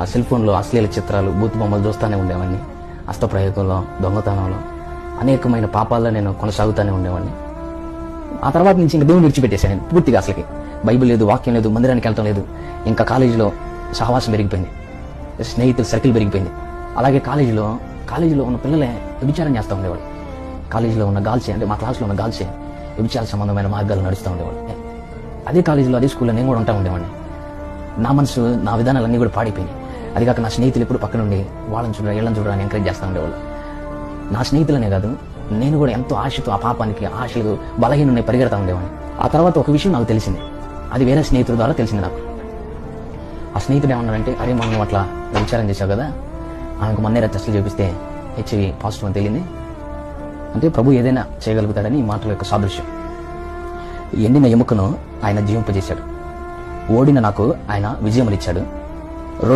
ఆ సెల్ ఫోన్లో అశ్లీల చిత్రాలు బూత్ బొమ్మలు చూస్తూనే ఉండేవాడిని. అష్టప్రయోగంలో దొంగతనంలో అనేకమైన పాపాల్లో నేను కొనసాగుతూనే ఉండేవాడిని. ఆ తర్వాత నుంచి ఇంకా దేవుని విడిచిపెట్టేశాను పూర్తిగా అసలుకి. బైబిల్ లేదు వాక్యం లేదు మందిరానికి వెళ్ళటం లేదు. ఇంకా కాలేజీలో సహవాసం పెరిగిపోయింది. స్నేహితుల సర్కిల్ పెరిగిపోయింది. అలాగే కాలేజీలో కాలేజీలో ఉన్న పిల్లలే విభిచారం చేస్తూ ఉండేవాడు కాలేజీలో ఉన్న గాల్సే అంటే మా క్లాస్లో ఉన్న గాల్సే వ్యభిచార సంబంధమైన మార్గాలు నడుస్తూ ఉండేవాడు అదే కాలేజీలో అదే స్కూల్లో నేను కూడా ఉంటా ఉండేవాడిని. నా మనసు నా విధానాలన్నీ కూడా పాడిపోయినాయి. అది కాక నా స్నేహితులు ఎప్పుడు పక్కనుండి వాళ్ళని చూడరా వీళ్ళని చూడరా అని ఎంకరేజ్ చేస్తూ ఉండేవాళ్ళు. నా స్నేహితులనే కాదు నేను కూడా ఎంతో ఆశతో ఆ పాపానికి ఆశలు బలహీన పరిగెడతా ఉండేవాడిని. ఆ తర్వాత ఒక విషయం నాకు తెలిసింది. అది వేరే స్నేహితుల ద్వారా తెలిసింది నాకు. ఆ స్నేహితుడు ఏమన్నాడంటే అరే మనం అట్లా విచారం చేశావు కదా? ఆమెకు మొన్నే టెస్టులు చేపిస్తే హెచ్ఐవి పాజిటివ్ అని తేలింది. అంటే ప్రభు ఏదైనా చేయగలుగుతాడని ఈ మాటల యొక్క సాదృశ్యం. ఎండిన ఎముకను ఆయన జీవింపజేశాడు. ఓడిన నాకు ఆయన విజయమునిచ్చాడు